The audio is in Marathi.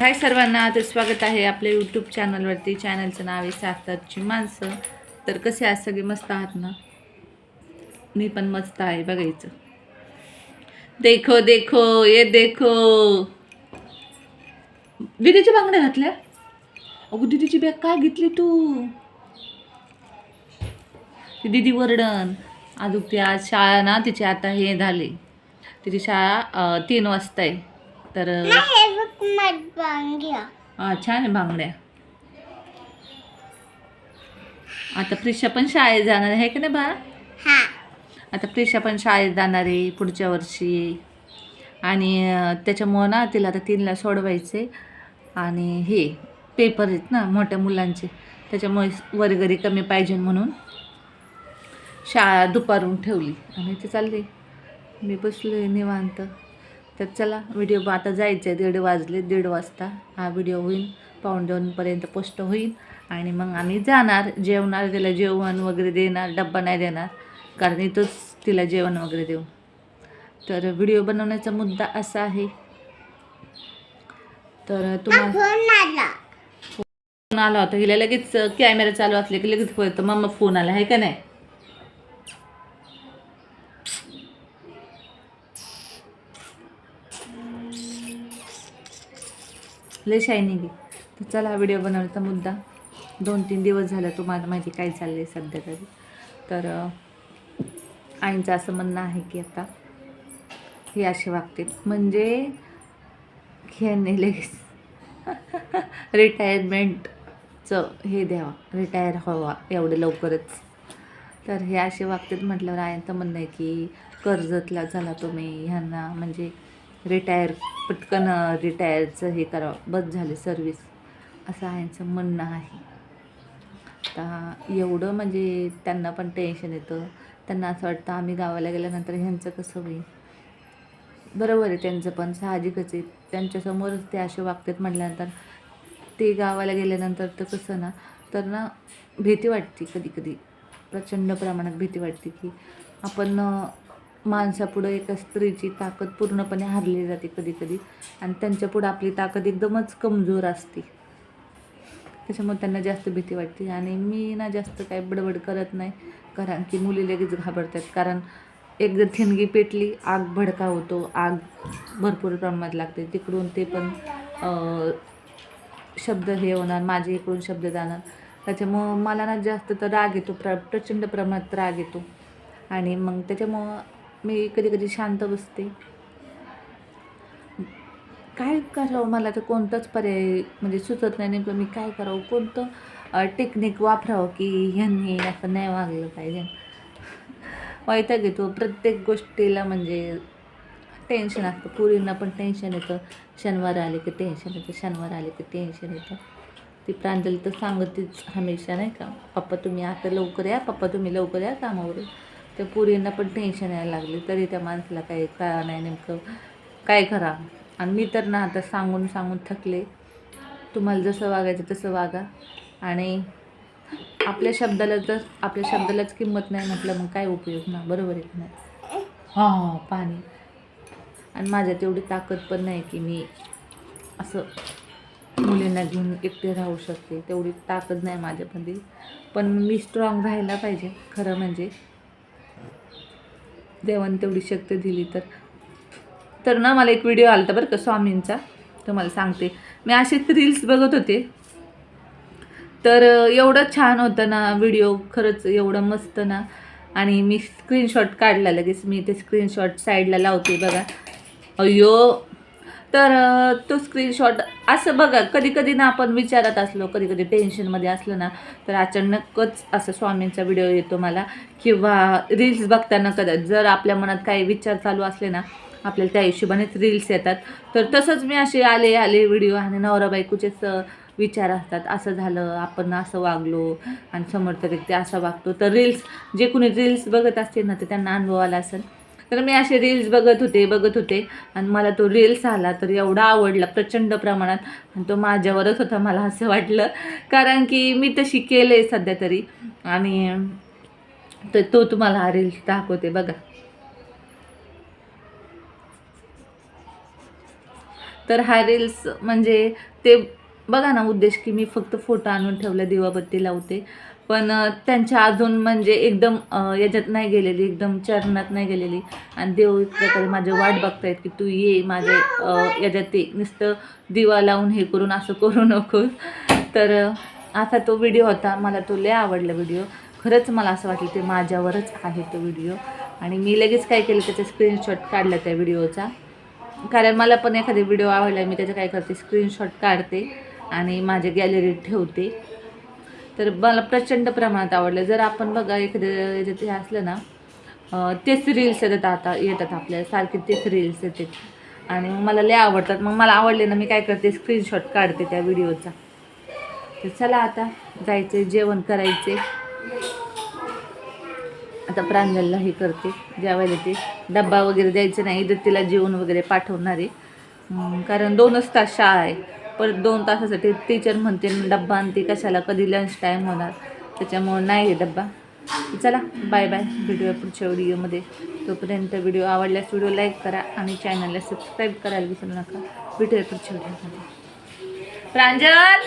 हाय सर्वांना तर स्वागत आहे आपल्या यूट्यूब चॅनलवरती चॅनलचं नाव आहे सातारची माणसं. तर कसे आज सगळे मस्त आहात ना? मी पण मस्त आहे बघायचं. देखो देखो ये देखो. दिदीच्या बांगड्या घातल्या? अगो दिदीची बॅग काय घेतली तू? ती दिदी वर्डन. अजून ती आज शाळा ना तिची आता हे झाले. तिची शाळा तीन वाजता आहे तर हे छान आहे बांगड्या आता प्रिशा पण शाळेत जाणार आहे का नाही बा हा. आता प्रिशा पण शाळेत जाणार आहे पुढच्या वर्षी. आणि त्याच्यामुळं ना तिला आता तीनला सोडवायचे आणि हे पेपर आहेत ना मोठ्या मुलांचे. त्याच्यामुळे वर्गरी कमी पाहिजे म्हणून शाळा दुपारून ठेवली. आणि ते चालले मी बसले निवांत. तर चला व्हिडिओ आता जायचं आहे दीड वाजले दीड वाजता. हा व्हिडिओ होईल पाऊण दोनपर्यंत पोस्ट होईल. आणि मग आम्ही जाणार जेवणार तिला जेवण वगैरे देणार डब्बा नाही देणार कारण इथंच तिला जेवण वगैरे देऊ. तर व्हिडिओ बनवण्याचा मुद्दा असा आहे. तर तुम्हाला फोन आला होता. हिला लगेच कॅमेरा चालू असले की लगेच मम्मा फोन आला आहे का नाही? लय शायनिंग आहे. तर चला व्हिडिओ बनवण्याचा मुद्दा. दोन तीन दिवस झाला तुम्हाला माहिती काय चाललं आहे सध्या तरी. तर आईंचं असं म्हणणं आहे की आता हे असे वागतील. म्हणजे ह्यांनी लगेच रिटायरमेंटचं हे द्यावा. रिटायर व्हावा एवढं लवकरच. तर हे असे वागतात म्हटल्यावर आईंचं म्हणणं आहे की कर्जतला झाला तुम्ही. ह्यांना म्हणजे रिटायर पटकन रिटायरचं हे करावं बस झाले सर्विस असं ह्यांचं म्हणणं आहे. आता एवढं म्हणजे त्यांना पण टेन्शन येतं. त्यांना असं वाटतं आम्ही गावाला गेल्यानंतर ह्यांचं कसं होईल? बरोबर आहे त्यांचं पण साहजिकच आहे. त्यांच्यासमोरच ते असे वागतात म्हटल्यानंतर ते गावाला गेल्यानंतर तर कसं ना तर ना भीती वाटते कधी कधी प्रचंड प्रमाणात भीती वाटते की आपण माणसापुढं एका स्त्रीची ताकद पूर्णपणे हरली जाते कधी कधी आणि त्यांच्यापुढं आपली ताकद एकदमच कमजोर असते. त्याच्यामुळे त्यांना जास्त भीती वाटते. आणि मी ना जास्त काय बडबड करत नाही कारण की मुली लगेच घाबरतात. कारण एकदा जर ठिणगी पेटली आग भडका होतो. आग भरपूर प्रमाणात लागते. तिकडून ते पण शब्द हे होणार माझे इकडून शब्द जाणार. त्याच्यामुळं मला ना जास्त तर राग येतो. प्र प्रचंड प्रमाणात राग येतो. आणि मग त्याच्यामुळं मी कधी कधी शांत बसते. काय करावं मला तर कोणताच पर्याय म्हणजे सुचत नाही नेमकं मी काय करावं? कोणतं टेक्निक वापरावं की ह्यांनी असं नाही वागलं पाहिजे? वायता घेतो प्रत्येक गोष्टीला म्हणजे टेन्शन असतं. पुरींना पण टेन्शन येतं. शनिवार आले की टेन्शन येतं. शनिवार आले की टेन्शन येतं. ती प्रांजली तर सांगतेच हमेशा नाही का? पप्पा तुम्ही आता लवकर या. पप्पा तुम्ही लवकर या कामावरून. त्या पुरींना पण टेन्शन यायला लागले. तरी त्या माणसाला काही कळा नाही नेमकं काय करा आणि मी तर ना आता सांगून सांगून थकले. तुम्हाला जसं वागायचं तसं वागा. आणि आपल्या शब्दाला जर आपल्या शब्दालाच किंमत नाही म्हटलं मग काय उपयोग ना? बरोबर आहे की नाही? हां पाणी. आणि माझ्यात एवढी ताकद पण नाही की मी असं मुलींना घेऊन एकटे राहू शकते. तेवढी ताकद नाही माझ्यामध्ये. पण मी स्ट्रॉंग राहायला पाहिजे खरं म्हणजे. देवाने तेवढी शक्ती दिली तर. तर ना मला एक व्हिडिओ आला होता बरं का स्वामींचा. तुम्हाला सांगते. मी असेच रील्स बघत होते. तर एवढं छान होतं ना व्हिडिओ खरंच एवढं मस्त ना. आणि मी स्क्रीनशॉट काढला लगेच. मी ते स्क्रीनशॉट साईडला लावते बघा. अय्यो. तर तो स्क्रीनशॉट असं बघा कधी कधी ना आपण विचारात असलो कधी कधी टेन्शनमध्ये असलो ना तर अचानकच असं स्वामींचा व्हिडिओ येतो मला किंवा रील्स बघताना कदाच जर आपल्या मनात काही विचार चालू असले ना आपल्याला त्या हिशोबानेच रील्स येतात. तर तसंच मी असे आले आले व्हिडिओ आणि नवरा बायकोचेच विचार असतात. असं झालं आपण असं वागलो आणि समोरचा व्यक्ती असा वागतो. तर रील्स जे कोणी रील्स बघत असतील ना तर त्यांना अनुभव आला असेल. तर मी असे रील्स बघत होते बघत होते. आणि मला तो रील्स आला तर एवढा आवडला प्रचंड प्रमाणात. आणि तो माझ्यावरच होता मला असं वाटलं. कारण की मी तशी केलं आहे सध्या तरी. आणि तर तो तुम्हाला हा रील्स दाखवते बघा. तर हा रील्स म्हणजे ते बघा ना उद्देश की मी फक्त फोटो आणून ठेवला दिवाबत्ती लावते. पण त्यांच्या अजून म्हणजे एकदम याच्यात नाही गेलेली एकदम चरणात नाही गेलेली. आणि देव एक प्रकारे माझी वाट बघतायत की तू ये माझ्या याच्यात ये नुसतं दिवा लावून हे करून असं करू नको. तर असा तो व्हिडिओ होता. मला तो लय आवडला व्हिडिओ. खरंच मला असं वाटलं ते माझ्यावरच आहे तो व्हिडिओ. आणि मी लगेच काय केलं त्याचा स्क्रीनशॉट काढला त्या व्हिडिओचा. कारण मला पण एखादा व्हिडिओ आवडला मी त्याचं काय करते स्क्रीनशॉट काढते आणि माझ्या गॅलरीत ठेवते. तर मला प्रचंड प्रमाणात आवडलं. जर आपण बघा एखाद्या याच्यात हे असलं ना तेच रील्स येतात आता येतात आपल्याला सारखे तेच रील्स येते आणि मग मला लय आवडतात. मग मला आवडले ना मी काय करते स्क्रीनशॉट काढते त्या व्हिडिओचा तर चला आता जायचे जेवण करायचे आता प्रांजलला हे करते जेवायला ते डब्बा वगैरे द्यायचं नाही इथं तिला जेवण वगैरे पाठवणार आहे. कारण दोनच तास शाळा आहे. परत दोन तासासाठी टीचर म्हणते डब्बा आणते कशाला? कधी लंच टाईम होणार? त्याच्यामुळं नाही आहे डब्बा. चला बाय बाय व्हिडिओ पुढच्या व्हिडिओमध्ये तोपर्यंत व्हिडिओ आवडल्यास व्हिडिओ लाईक करा आणि चॅनलला सबस्क्राईब करायला विसरू नका. व्हिडिओ पुढच्या व्हिडिओमध्ये प्रांजल!